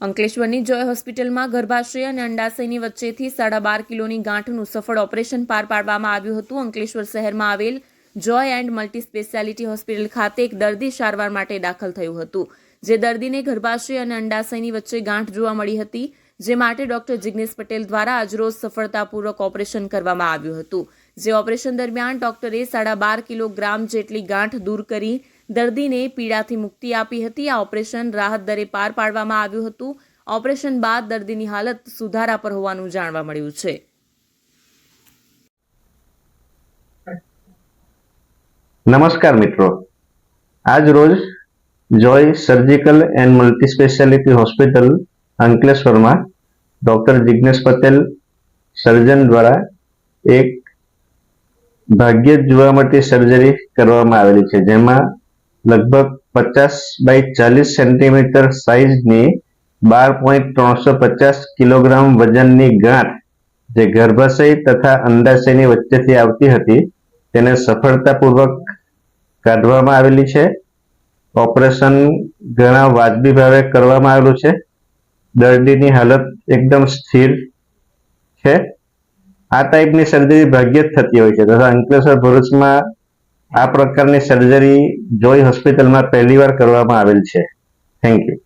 અંકલેશ્વરની જોય હોસ્પિટલમાં ગર્ભાશય અને અંડાશયની વચ્ચેથી સાડા બાર કિલોની ગાંઠનું સફળ ઓપરેશન પાર પાડવામાં આવ્યું હતું. અંકલેશ્વર શહેરમાં આવેલ joy and multi speciality hospital ખાતે એક દર્દી સારવાર માટે દાખલ થયું હતું. જે દર્દીને ગર્ભાશય અને અંડાશયની વચ્ચે ગાંઠ જોવા મળી હતી. જે માટે ડોક્ટર જિગ્નેશ પટેલ દ્વારા આજરોજ સફળતાપૂર્વક ઓપરેશન કરવામાં આવ્યું હતું. જે ઓપરેશન દરમિયાન ડોક્ટરે સાડા બાર કિલોગ્રામ જેટલી ગાંઠ દૂર કરી દર્દીને પીડાથી મુક્તિ આપી હતી. આ ઓપરેશન રાહત દરે પાર પાડવામાં આવ્યું હતું. ઓપરેશન બાદ દર્દીની હાલત સુધારા પર હોવાનું જાણવા મળ્યું છે. નમસ્કાર મિત્રો. આજ રોજ joy surgical and multi speciality hospital અંકલેશ્વરમાં ડોક્ટર જિગ્નેશ પટેલ સર્જન દ્વારા એક ભાગ્ય જુવામટી સર્જરી કરવામાં આવેલી છે. જેમાં લગભગ પચાસ બાય ચાલીસ સેન્ટીમીટર સાઇઝની બાર પોઈન્ટ ત્રણસો પચાસ કિલોગ્રામ વજનની ગાંઠ જે ગર્ભાશય તથા અંડાશયની વચ્ચેથી આવતી હતી, તેને સફળતાપૂર્વક કાઢવામાં આવેલી છે. ઓપરેશન ઘણા વાજબી ભાવે કરવામાં આવેલું છે. દર્દીની હાલત એકદમ સ્થિર છે. આ ટાઈપની સર્જરી ભાગ્યે જ થતી હોય છે. તથા અંકલેશ્વર ભરૂચમાં આ પ્રકારની સર્જરી જોઈ હોસ્પિટલમાં પહેલીવાર કરવામાં આવેલ છે. Thank you